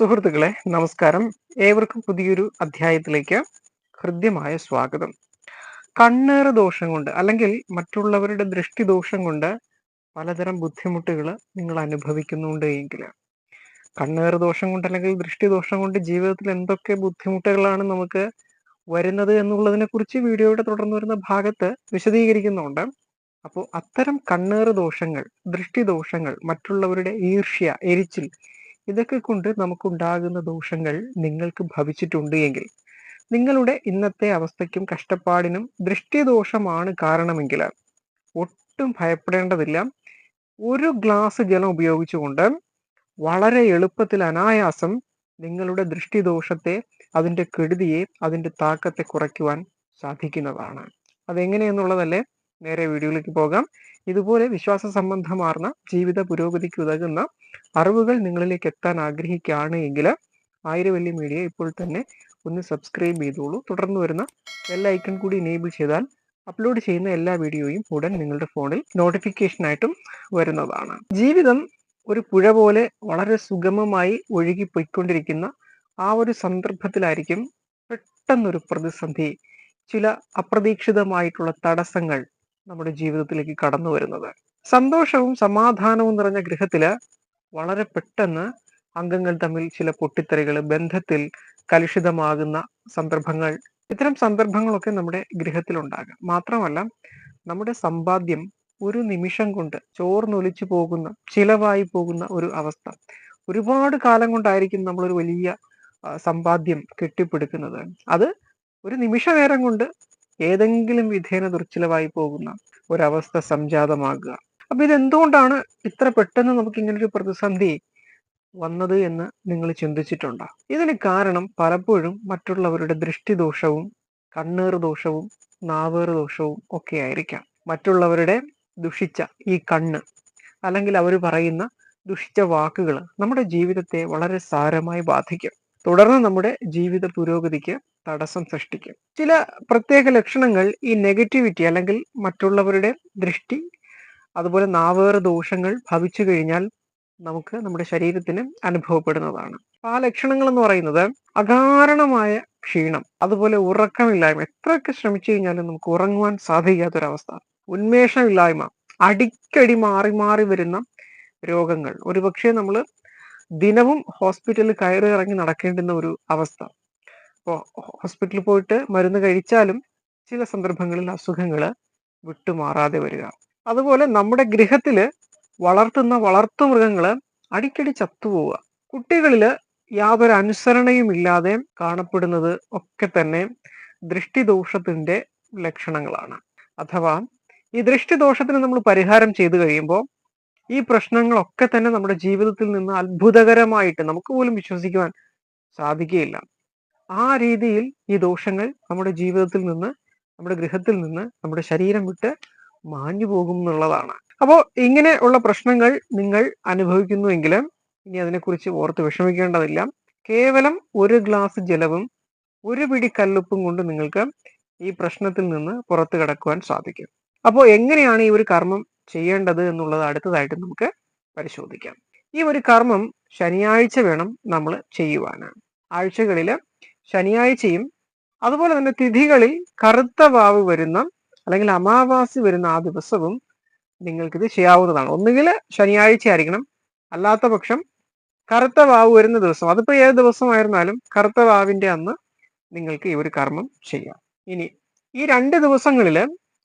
സുഹൃത്തുക്കളെ നമസ്കാരം. ഏവർക്കും പുതിയൊരു അധ്യായത്തിലേക്ക് ഹൃദ്യമായ സ്വാഗതം. കണ്ണേറ് ദോഷം കൊണ്ട് അല്ലെങ്കിൽ മറ്റുള്ളവരുടെ ദൃഷ്ടി ദോഷം കൊണ്ട് പലതരം ബുദ്ധിമുട്ടുകൾ നിങ്ങൾ അനുഭവിക്കുന്നുണ്ട് എങ്കിൽ. കണ്ണേറ് ദോഷം കൊണ്ട് അല്ലെങ്കിൽ ദൃഷ്ടി ദോഷം കൊണ്ട് ജീവിതത്തിൽ എന്തൊക്കെ ബുദ്ധിമുട്ടുകളാണ് നമുക്ക് വരുന്നത് എന്നുള്ളതിനെ കുറിച്ച് വീഡിയോയുടെ തുടർന്ന് വരുന്ന ഭാഗത്ത് വിശദീകരിക്കുന്നുണ്ട്. അപ്പോൾ അത്തരം കണ്ണേറ് ദോഷങ്ങൾ ദൃഷ്ടി ദോഷങ്ങൾ മറ്റുള്ളവരുടെ ഈർഷ്യ എരിച്ചിൽ ഇതൊക്കെ കൊണ്ട് നമുക്കുണ്ടാകുന്ന ദോഷങ്ങൾ നിങ്ങൾക്ക് ഭവിച്ചിട്ടുണ്ട് എങ്കിൽ നിങ്ങളുടെ ഇന്നത്തെ അവസ്ഥയ്ക്കും കഷ്ടപ്പാടിനും ദൃഷ്ടിദോഷമാണ് കാരണമെങ്കിൽ ഒട്ടും ഭയപ്പെടേണ്ടതില്ല. ഒരു ഗ്ലാസ് ജലം ഉപയോഗിച്ചുകൊണ്ട് വളരെ എളുപ്പത്തിൽ അനായാസം നിങ്ങളുടെ ദൃഷ്ടിദോഷത്തെ അതിന്റെ കെടുതിയെ അതിന്റെ താക്കത്തെ കുറയ്ക്കുവാൻ സാധിക്കുന്നതാണ്. അതെങ്ങനെയെന്നുള്ളതല്ലേ? നേരെ വീഡിയോയിലേക്ക് പോകാം. ഇതുപോലെ വിശ്വാസ സംബന്ധമാർന്ന ജീവിത പുരോഗതിക്ക് ഉതകുന്ന അറിവുകൾ നിങ്ങളിലേക്ക് എത്താൻ ആഗ്രഹിക്കുകയാണ് എങ്കിൽ ആയിരവല്ലി മീഡിയ ഇപ്പോൾ തന്നെ ഒന്ന് സബ്സ്ക്രൈബ് ചെയ്തോളൂ. തുടർന്ന് വരുന്ന എല്ലാ ഐക്കൺ കൂടി എനേബിൾ ചെയ്താൽ അപ്ലോഡ് ചെയ്യുന്ന എല്ലാ വീഡിയോയും ഉടൻ നിങ്ങളുടെ ഫോണിൽ നോട്ടിഫിക്കേഷനായിട്ടും വരുന്നതാണ്. ജീവിതം ഒരു പുഴ പോലെ വളരെ സുഗമമായി ഒഴുകി പോയിക്കൊണ്ടിരിക്കുന്ന ആ ഒരു സന്ദർഭത്തിലായിരിക്കും പെട്ടെന്നൊരു പ്രതിസന്ധി. ചില അപ്രതീക്ഷിതമായിട്ടുള്ള തടസ്സങ്ങൾ നമ്മുടെ ജീവിതത്തിലേക്ക് കടന്നു വരുന്നത്. സന്തോഷവും സമാധാനവും നിറഞ്ഞ ഗൃഹത്തിൽ വളരെ പെട്ടെന്ന് അംഗങ്ങൾ തമ്മിൽ ചില പൊട്ടിത്തെറികൾ ബന്ധത്തിൽ കലുഷിതമാകുന്ന സന്ദർഭങ്ങൾ ഇത്തരം സന്ദർഭങ്ങളൊക്കെ നമ്മുടെ ഗൃഹത്തിലുണ്ടാകാം. മാത്രമല്ല നമ്മുടെ സമ്പാദ്യം ഒരു നിമിഷം കൊണ്ട് ചോർന്നൊലിച്ചു പോകുന്ന ചിലവായി പോകുന്ന ഒരു അവസ്ഥ. ഒരുപാട് കാലം കൊണ്ടായിരിക്കും നമ്മളൊരു വലിയ സമ്പാദ്യം കെട്ടിപ്പടുക്കുന്നത്. അത് ഒരു നിമിഷ നേരം കൊണ്ട് ഏതെങ്കിലും വിധേന ദുർച്ചിലവായി പോകുന്ന ഒരവസ്ഥ സംജാതമാകുക. അപ്പൊ ഇതെന്തുകൊണ്ടാണ് ഇത്ര പെട്ടെന്ന് നമുക്ക് ഇങ്ങനൊരു പ്രതിസന്ധി വന്നത് എന്ന് നിങ്ങൾ ചിന്തിച്ചിട്ടുണ്ടോ? ഇതിന് കാരണം പലപ്പോഴും മറ്റുള്ളവരുടെ ദൃഷ്ടിദോഷവും കണ്ണേറ് ദോഷവും നാവേറ് ദോഷവും ഒക്കെ ആയിരിക്കാം. മറ്റുള്ളവരുടെ ദുഷിച്ച ഈ കണ്ണ് അല്ലെങ്കിൽ അവർ പറയുന്ന ദുഷിച്ച വാക്കുകൾ നമ്മുടെ ജീവിതത്തെ വളരെ സാരമായി ബാധിക്കും. തുടർന്ന് നമ്മുടെ ജീവിത പുരോഗതിക്ക് തടസ്സം സൃഷ്ടിക്കും. ചില പ്രത്യേക ലക്ഷണങ്ങൾ ഈ നെഗറ്റിവിറ്റി അല്ലെങ്കിൽ മറ്റുള്ളവരുടെ ദൃഷ്ടി അതുപോലെ നാവേറെ ദോഷങ്ങൾ ഭവിച്ചു കഴിഞ്ഞാൽ നമുക്ക് നമ്മുടെ ശരീരത്തിന് അനുഭവപ്പെടുന്നതാണ്. ആ ലക്ഷണങ്ങൾ എന്ന് പറയുന്നത് അകാരണമായ ക്ഷീണം അതുപോലെ ഉറക്കമില്ലായ്മ. എത്രയൊക്കെ ശ്രമിച്ചു കഴിഞ്ഞാലും നമുക്ക് ഉറങ്ങുവാൻ സാധിക്കാത്തൊരവസ്ഥ. ഉന്മേഷമില്ലായ്മ അടിക്കടി മാറി മാറി വരുന്ന രോഗങ്ങൾ. ഒരുപക്ഷെ നമ്മൾ ദിനവും ഹോസ്പിറ്റലിൽ കയറി ഇറങ്ങി നടക്കേണ്ടുന്ന ഒരു അവസ്ഥ. ഹോസ്പിറ്റലിൽ പോയിട്ട് മരുന്ന് കഴിച്ചാലും ചില സന്ദർഭങ്ങളിൽ അസുഖങ്ങൾ വിട്ടുമാറാതെ വരിക. അതുപോലെ നമ്മുടെ ഗൃഹത്തിൽ വളർത്തുന്ന വളർത്തു മൃഗങ്ങൾ അടിക്കടി ചത്തുപോവുക കുട്ടികളിൽ യാതൊരു അനുസരണയും ഇല്ലാതെ കാണപ്പെടുന്നത് ഒക്കെ തന്നെ ദൃഷ്ടിദോഷത്തിന്റെ ലക്ഷണങ്ങളാണ്. അഥവാ ഈ ദൃഷ്ടിദോഷത്തിന് നമ്മൾ പരിഹാരം ചെയ്തു കഴിയുമ്പോൾ ഈ പ്രശ്നങ്ങളൊക്കെ തന്നെ നമ്മുടെ ജീവിതത്തിൽ നിന്ന് അത്ഭുതകരമായിട്ട് നമുക്ക് പോലും വിശ്വസിക്കുവാൻ സാധിക്കുകയില്ല. ആ രീതിയിൽ ഈ ദോഷങ്ങൾ നമ്മുടെ ജീവിതത്തിൽ നിന്ന് നമ്മുടെ ഗൃഹത്തിൽ നിന്ന് നമ്മുടെ ശരീരം വിട്ട് മാഞ്ഞു പോകും എന്നുള്ളതാണ്. അപ്പോൾ ഇങ്ങനെ ഉള്ള പ്രശ്നങ്ങൾ നിങ്ങൾ അനുഭവിക്കുന്നുവെങ്കിൽ ഇനി അതിനെക്കുറിച്ച് ഓർത്ത് വിഷമിക്കേണ്ടതില്ല. കേവലം ഒരു ഗ്ലാസ് ജലവും ഒരു പിടി കല്ലുപ്പും കൊണ്ട് നിങ്ങൾക്ക് ഈ പ്രശ്നത്തിൽ നിന്ന് പുറത്തു കടക്കുവാൻ സാധിക്കും. അപ്പോൾ എങ്ങനെയാണ് ഈ ഒരു കർമ്മം ചെയ്യേണ്ടത് എന്നുള്ളത് അടുത്തതായിട്ട് നമുക്ക് പരിശോധിക്കാം. ഈ ഒരു കർമ്മം ശനിയാഴ്ച വേണം നമ്മൾ ചെയ്യുവാനാണ് ആഴ്ചകളിൽ ശനിയാഴ്ചയും അതുപോലെ തന്നെ തിഥികളിൽ കറുത്ത വാവ് വരുന്ന അല്ലെങ്കിൽ അമാവാസി വരുന്ന ആ ദിവസവും നിങ്ങൾക്കിത് ചെയ്യാവുന്നതാണ്. ഒന്നുകിൽ ശനിയാഴ്ച ആയിരിക്കണം അല്ലാത്ത പക്ഷം കറുത്ത വാവ് വരുന്ന ദിവസം അതിപ്പോ ഏത് ദിവസമായിരുന്നാലും കറുത്ത വാവിന്റെ അന്ന് നിങ്ങൾക്ക് ഈ ഒരു കർമ്മം ചെയ്യാം. ഇനി ഈ രണ്ട് ദിവസങ്ങളിൽ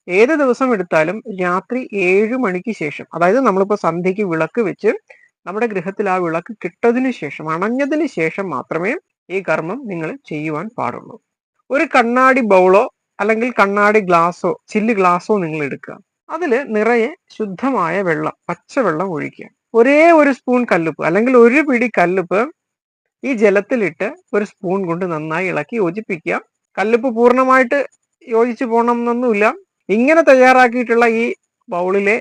ഏത് ദിവസം എടുത്താലും രാത്രി ഏഴു മണിക്ക് ശേഷം അതായത് നമ്മളിപ്പോ സന്ധ്യയ്ക്ക് വിളക്ക് വെച്ച് നമ്മുടെ ഗൃഹത്തിൽ ആ വിളക്ക് കിട്ടതിനു ശേഷം അണഞ്ഞതിന് ശേഷം മാത്രമേ ഈ കർമ്മം നിങ്ങൾ ചെയ്യുവാൻ പാടുള്ളൂ. ഒരു കണ്ണാടി ബൗളോ അല്ലെങ്കിൽ കണ്ണാടി ഗ്ലാസോ ചില്ല് ഗ്ലാസോ നിങ്ങൾ എടുക്കുക. അതിൽ നിറയെ ശുദ്ധമായ വെള്ളം പച്ചവെള്ളം ഒഴിക്കുക. ഒരേ ഒരു സ്പൂൺ കല്ലുപ്പ് അല്ലെങ്കിൽ ഒരു പിടി കല്ലുപ്പ് ഈ ജലത്തിലിട്ട് ഒരു സ്പൂൺ കൊണ്ട് നന്നായി ഇളക്കി യോജിപ്പിക്കുക. കല്ലുപ്പ് പൂർണമായിട്ട് യോജിച്ചു പോകണം എന്നൊന്നുമില്ല ഇങ്ങനെ തയ്യാറാക്കിയിട്ടുള്ള ഈ ബൗളിലെ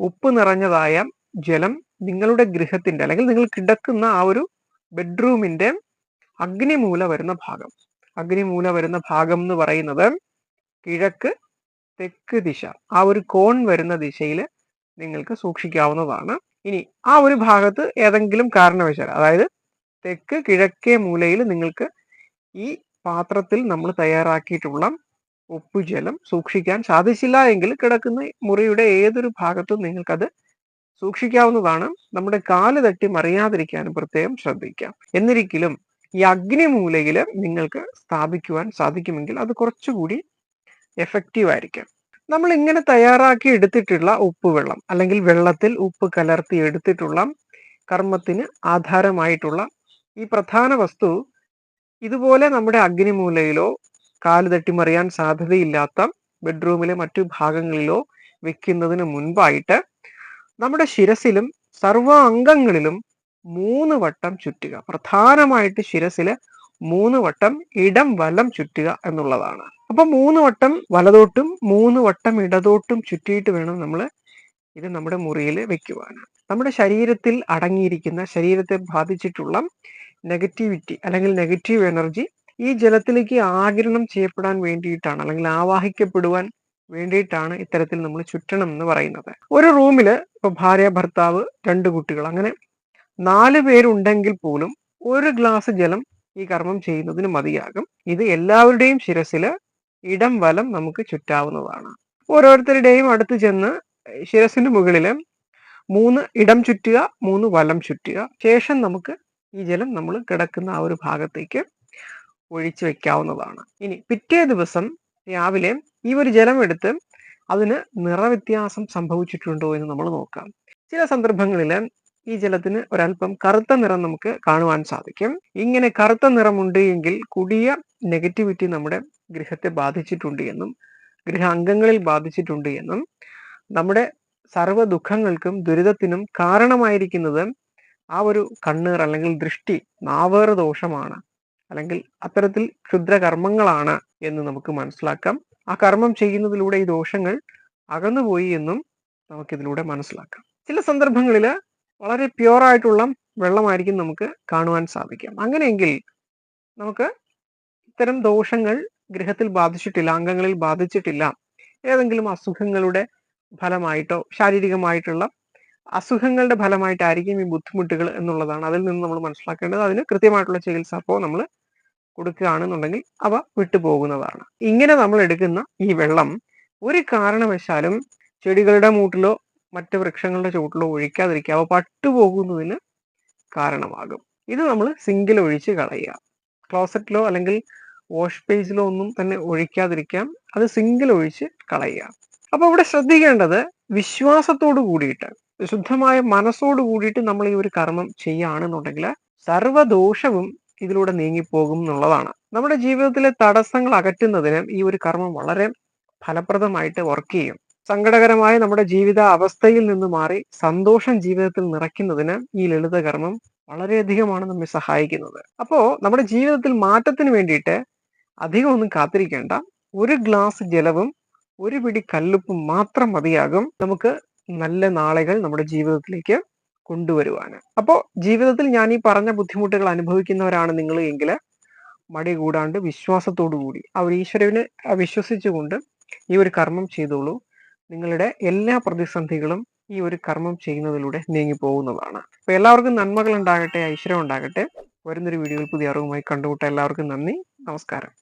ഉപ്പ് നിറഞ്ഞതായ ജലം നിങ്ങളുടെ ഗൃഹത്തിന്റെ അല്ലെങ്കിൽ നിങ്ങൾ കിടക്കുന്ന ആ ഒരു ബെഡ്റൂമിന്റെ അഗ്നിമൂല വരുന്ന ഭാഗം. അഗ്നിമൂല വരുന്ന ഭാഗം എന്ന് പറയുന്നത് കിഴക്ക് തെക്ക് ദിശ. ആ ഒരു കോൺ വരുന്ന ദിശയിൽ നിങ്ങൾക്ക് സൂക്ഷിക്കാവുന്നതാണ്. ഇനി ആ ഒരു ഭാഗത്ത് ഏതെങ്കിലും കാരണവശാൽ അതായത് തെക്ക് കിഴക്കേ മൂലയിൽ നിങ്ങൾക്ക് ഈ പാത്രത്തിൽ നമ്മൾ തയ്യാറാക്കിയിട്ടുള്ള ഉപ്പുജലം സൂക്ഷിക്കാൻ സാധിച്ചില്ല എങ്കിൽ കിടക്കുന്ന മുറിയുടെ ഏതൊരു ഭാഗത്തും നിങ്ങൾക്കത് സൂക്ഷിക്കാവുന്നതാണ്. നമ്മുടെ കാൽ തട്ടി മറിയാതിരിക്കാനും പ്രത്യേകം ശ്രദ്ധിക്കാം. എന്നിരിക്കലും ഈ അഗ്നിമൂലയിൽ നിങ്ങൾക്ക് സ്ഥാപിക്കുവാൻ സാധിക്കുമെങ്കിൽ അത് കുറച്ചുകൂടി എഫക്റ്റീവ് ആയിരിക്കും. നമ്മൾ ഇങ്ങനെ തയ്യാറാക്കി എടുത്തിട്ടുള്ള ഉപ്പുവെള്ളം അല്ലെങ്കിൽ വെള്ളത്തിൽ ഉപ്പ് കലർത്തി എടുത്തിട്ടുള്ള കർമ്മത്തിന് ആധാരമായിട്ടുള്ള ഈ പ്രധാന വസ്തു ഇതുപോലെ നമ്മുടെ അഗ്നിമൂലയിലോ കാൽ തട്ടിമറിയാൻ സാധ്യതയില്ലാത്ത ബെഡ്റൂമിലെ മറ്റു ഭാഗങ്ങളിലോ വെക്കുന്നതിന് മുൻപായിട്ട് നമ്മുടെ ശിരസിലും സർവ അംഗങ്ങളിലും മൂന്ന് വട്ടം ചുറ്റുക. പ്രധാനമായിട്ട് ശിരസിൽ മൂന്ന് വട്ടം ഇടം വലം ചുറ്റുക എന്നുള്ളതാണ്. അപ്പൊ മൂന്ന് വട്ടം വലതോട്ടും മൂന്ന് വട്ടം ഇടതോട്ടും ചുറ്റിയിട്ട് വേണം നമ്മൾ ഇത് നമ്മുടെ മുറിയിൽ വെക്കുവാൻ. നമ്മുടെ ശരീരത്തിൽ അടങ്ങിയിരിക്കുന്ന ശരീരത്തെ ബാധിച്ചിട്ടുള്ള നെഗറ്റിവിറ്റി അല്ലെങ്കിൽ നെഗറ്റീവ് എനർജി ഈ ജലത്തിലേക്ക് ആകിരണം ചെയ്യപ്പെടാൻ വേണ്ടിയിട്ടാണ് അല്ലെങ്കിൽ ആവാഹിക്കപ്പെടുവാൻ വേണ്ടിയിട്ടാണ് ഇത്തരത്തിൽ നമ്മൾ ചുറ്റണം എന്ന് പറയുന്നത്. ഒരു റൂമിൽ ഇപ്പൊ ഭാര്യ ഭർത്താവ് രണ്ട് കുട്ടികൾ. അങ്ങനെ നാല് പേരുണ്ടെങ്കിൽ പോലും ഒരു ഗ്ലാസ് ജലം ഈ കർമ്മം ചെയ്യുന്നതിന് മതിയാകും. ഇത് എല്ലാവരുടെയും ശിരസിൽ ഇടം വലം നമുക്ക് ചുറ്റാവുന്നതാണ്. ഓരോരുത്തരുടെയും അടുത്ത് ചെന്ന് ശിരസിന് മുകളിൽ മൂന്ന് ഇടം ചുറ്റുക മൂന്ന് വലം ചുറ്റുക. ശേഷം നമുക്ക് ഈ ജലം നമ്മൾ കിടക്കുന്ന ആ ഒരു ഭാഗത്തേക്ക് ഒഴിച്ചു വെക്കാവുന്നതാണ്. ഇനി പിറ്റേ ദിവസം രാവിലെ ഈ ഒരു ജലം എടുത്ത് അതിന് നിറവ്യത്യാസം സംഭവിച്ചിട്ടുണ്ടോ എന്ന് നമ്മൾ നോക്കാം. ചില സന്ദർഭങ്ങളിൽ ഈ ജലത്തിന് ഒരല്പം കറുത്ത നിറം നമുക്ക് കാണുവാൻ സാധിക്കും. ഇങ്ങനെ കറുത്ത നിറമുണ്ട് എങ്കിൽ കുടിയ നെഗറ്റിവിറ്റി നമ്മുടെ ഗൃഹത്തെ ബാധിച്ചിട്ടുണ്ട് എന്നും ഗൃഹ അംഗങ്ങളിൽ ബാധിച്ചിട്ടുണ്ട് എന്നും നമ്മുടെ സർവ ദുഃഖങ്ങൾക്കും ദുരിതത്തിനും കാരണമായിരിക്കുന്നത് ആ ഒരു കണ്ണീർ അല്ലെങ്കിൽ ദൃഷ്ടി നാവേറ ദോഷമാണ്. അല്ലെങ്കിൽ അത്തരത്തിൽ ക്ഷുദ്രകർമ്മങ്ങളാണ് എന്ന് നമുക്ക് മനസ്സിലാക്കാം. ആ കർമ്മം ചെയ്യുന്നതിലൂടെ ഈ ദോഷങ്ങൾ അകന്നുപോയി എന്നും നമുക്കിതിലൂടെ മനസ്സിലാക്കാം. ചില സന്ദർഭങ്ങളിൽ വളരെ പ്യുവറായിട്ടുള്ള വെള്ളമായിരിക്കും നമുക്ക് കാണുവാൻ സാധിക്കാം. അങ്ങനെയെങ്കിൽ നമുക്ക് ഇത്തരം ദോഷങ്ങൾ ഗ്രഹത്തിൽ ബാധിച്ചിട്ടില്ല അംഗങ്ങളിൽ ബാധിച്ചിട്ടില്ല ഏതെങ്കിലും അസുഖങ്ങളുടെ ഫലമായിട്ടോ ശാരീരികമായിട്ടുള്ള അസുഖങ്ങളുടെ ഫലമായിട്ടായിരിക്കും ഈ ബുദ്ധിമുട്ടുകൾ എന്നുള്ളതാണ് അതിൽ നിന്ന് നമ്മൾ മനസ്സിലാക്കേണ്ടത്. അതിന് കൃത്യമായിട്ടുള്ള ചികിത്സ അപ്പോൾ നമ്മൾ കൊടുക്കുകയാണെന്നുണ്ടെങ്കിൽ അവ വിട്ടുപോകുന്നതാണ്. ഇങ്ങനെ നമ്മൾ എടുക്കുന്ന ഈ വെള്ളം ഒരു കാരണവശാലും ചെടികളുടെ മൂട്ടിലോ മറ്റ് വൃക്ഷങ്ങളുടെ ചുവട്ടിലോ ഒഴിക്കാതിരിക്കുക. അവ പട്ടുപോകുന്നതിന് കാരണമാകും. ഇത് നമ്മൾ സിങ്കിൽ ഒഴിച്ച് കളയുക. ക്ലോസറ്റിലോ അല്ലെങ്കിൽ വാഷ് പേജിലോ ഒന്നും തന്നെ ഒഴിക്കാതിരിക്കാം. അത് സിങ്കിൽ ഒഴിച്ച് കളയുക. അപ്പോൾ ഇവിടെ ശ്രദ്ധിക്കേണ്ടത് വിശ്വാസത്തോട് കൂടിയിട്ട് ശുദ്ധമായ മനസ്സോട് കൂടിയിട്ട് നമ്മൾ ഈ ഒരു കർമ്മം ചെയ്യുകയാണെന്നുണ്ടെങ്കിൽ സർവദോഷവും ഇതിലൂടെ നീങ്ങിപ്പോകും എന്നുള്ളതാണ്. നമ്മുടെ ജീവിതത്തിലെ തടസ്സങ്ങൾ അകറ്റുന്നതിന് ഈ ഒരു കർമ്മം വളരെ ഫലപ്രദമായിട്ട് വർക്ക് ചെയ്യും. സങ്കടകരമായ നമ്മുടെ ജീവിത അവസ്ഥയിൽ നിന്ന് മാറി സന്തോഷം ജീവിതത്തിൽ നിറയ്ക്കുന്നതിന് ഈ ലളിതകർമ്മം വളരെയധികമാണ് നമ്മെ സഹായിക്കുന്നത്. അപ്പോ നമ്മുടെ ജീവിതത്തിൽ മാറ്റത്തിന് വേണ്ടിയിട്ട് അധികം ഒന്നും കാത്തിരിക്കേണ്ട. ഒരു ഗ്ലാസ് ജലവും ഒരു പിടി കല്ലുപ്പും മാത്രം മതിയാകും നമുക്ക് നല്ല നാളുകൾ നമ്മുടെ ജീവിതത്തിലേക്ക് കൊണ്ടുവരുവാന്. അപ്പോൾ ജീവിതത്തിൽ ഞാൻ ഈ പറഞ്ഞ ബുദ്ധിമുട്ടുകൾ അനുഭവിക്കുന്നവരാണ് നിങ്ങൾ എങ്കിൽ മടി കൂടാണ്ട് വിശ്വാസത്തോടു കൂടി അവർ ഈശ്വരവിനെ വിശ്വസിച്ചുകൊണ്ട് ഈ ഒരു കർമ്മം ചെയ്തോളൂ. നിങ്ങളുടെ എല്ലാ പ്രതിസന്ധികളും ഈ ഒരു കർമ്മം ചെയ്യുന്നതിലൂടെ നീങ്ങി പോകുന്നതാണ് എല്ലാവർക്കും നന്മകൾ ഉണ്ടാകട്ടെ ഐശ്വര്യം ഉണ്ടാകട്ടെ. വരുന്നൊരു വീഡിയോയിൽ പുതിയ അറിവുമായി കണ്ടുമുട്ട എല്ലാവർക്കും നന്ദി. നമസ്കാരം.